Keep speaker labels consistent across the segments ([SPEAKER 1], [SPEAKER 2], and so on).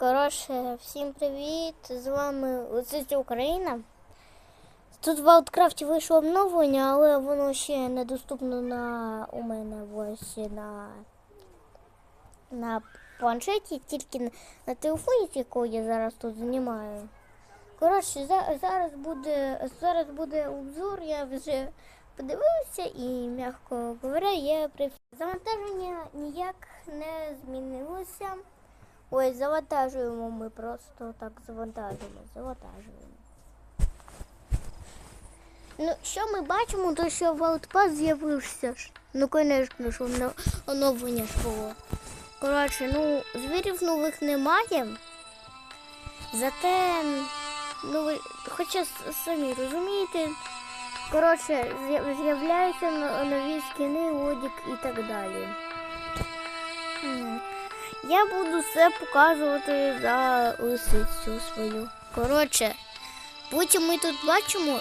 [SPEAKER 1] Коротше, всім привіт! З вами Лисиця Україна. Тут в Ауткрафті вийшло обновлення, але воно ще недоступно на у мене ось на, на планшеті, тільки на, на телефоні, якого я зараз тут знімаю. Коротше, за, зараз буде зараз буде обзор, я вже подивився і, м'яко говоря, я при завантаження ніяк не змінилося. Ой, завантажуємо ми просто так завантажуємо, завантажуємо. Ну, що ми бачимо, то що Валтпас з'явився. Ну, звісно воно- оновлення ж було. Коротше, ну, звірів нових немає. Зате, ну, ви хоча самі розумієте, коротше, з'являються нові скини, одяг і так далі. Я буду все показувати за лисицю свою. Коротше, потім ми тут бачимо.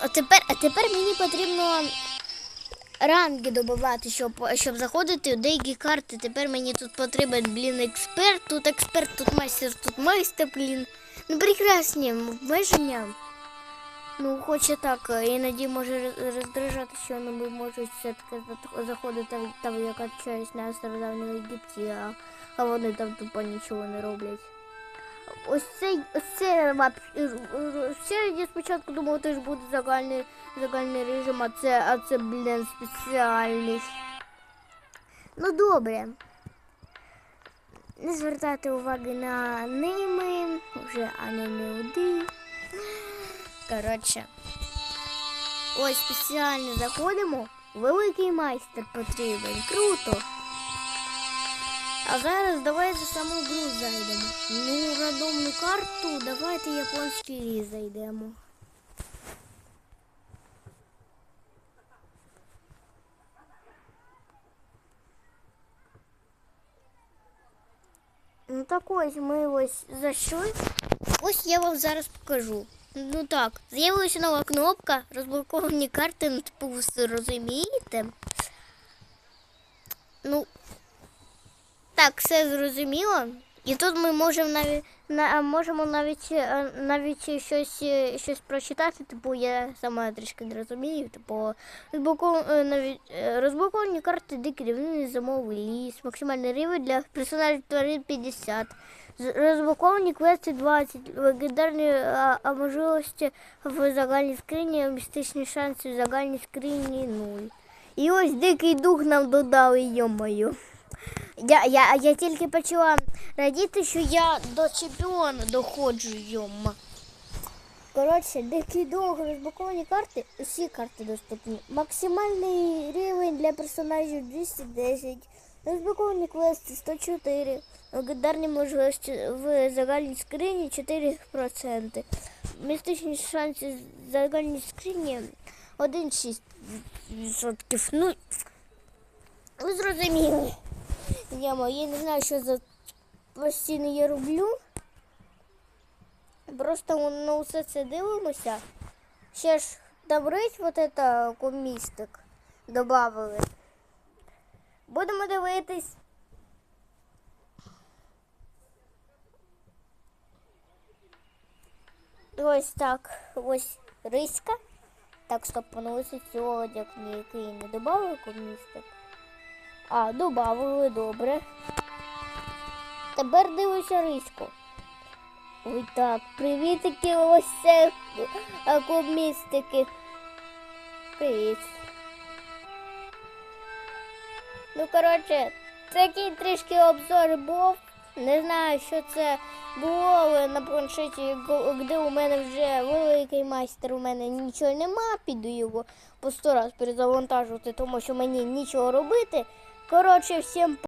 [SPEAKER 1] А тепер, а тепер мені потрібно ранги добувати, щоб, щоб заходити у деякі карти. Тепер мені тут потрібен, блін, експерт, тут експерт, тут майстер, тут майстер, блін. Ну прекрасні обмеження. Ну, хоче так, е, іноді може роз- роздражати, що вони можуть все-таки заходити там, я качаюсь на стародавньому Єгипті, а, а вони там тупо нічого не роблять. Ось цей, ось це я спочатку думав, теж буде загальний, загальний режим, а це, а це, блін, спеціальний. Ну, добре. Не звертати уваги на ними, вже анемеуди. Коротше. Ось спеціально заходимо. Великий майстер потрібен. Круто. А зараз давайте саму гру зайдемо. Ну, рандомну карту, давайте японський ліс зайдемо. Ну так ось ми ось зайшли. Ось я вам зараз покажу. Ну так, з'явилася нова кнопка, розблоковані карти, типу ви розумієте. Ну, так, все зрозуміло. І тут ми можемо навіть на, можемо навіть е, навіть щось, е, щось прочитати, типу я сама трішки не розумію. Типу е, навіть розблоковані карти дикі рівнини замовий ліс, максимальний рівень для персонажів тварин 50. З- Розблоковані квести 20, легендарні а, а можливості в загальній скрині, містичні шанси в загальній скрині 0. І ось дикий дух нам додали, йомою. Я, я, я тільки почала радіти, що я до чемпіона доходжу, йома. Коротше, дикий дух, розблоковані карти, усі карти доступні. Максимальний рівень для персонажів 210. Розблоковані квести 104. Легендарні можливості в загальній скрині 4%. Містичні шанси в загальній скрині 1,6%. Ну, ви зрозуміли. Яма, я не знаю, що за пластини я роблю. Просто на усе це дивимося. Ще ж добрить вот это комістик добавили. Будемо дивитись. Ось так. Ось риська. Так, стоп, поносить одяг ніякий не додали комістик. А, добавили, добре. Тепер дивися риську. Ой так, привітики ось це а, комістики. Привіт. Ну, коротше, такий трішки обзор був. Не знаю, що це було, на планшеті, де у мене вже великий майстер, у мене нічого нема, піду його по сто раз перезавантажувати, тому що мені нічого робити. Коротше, всім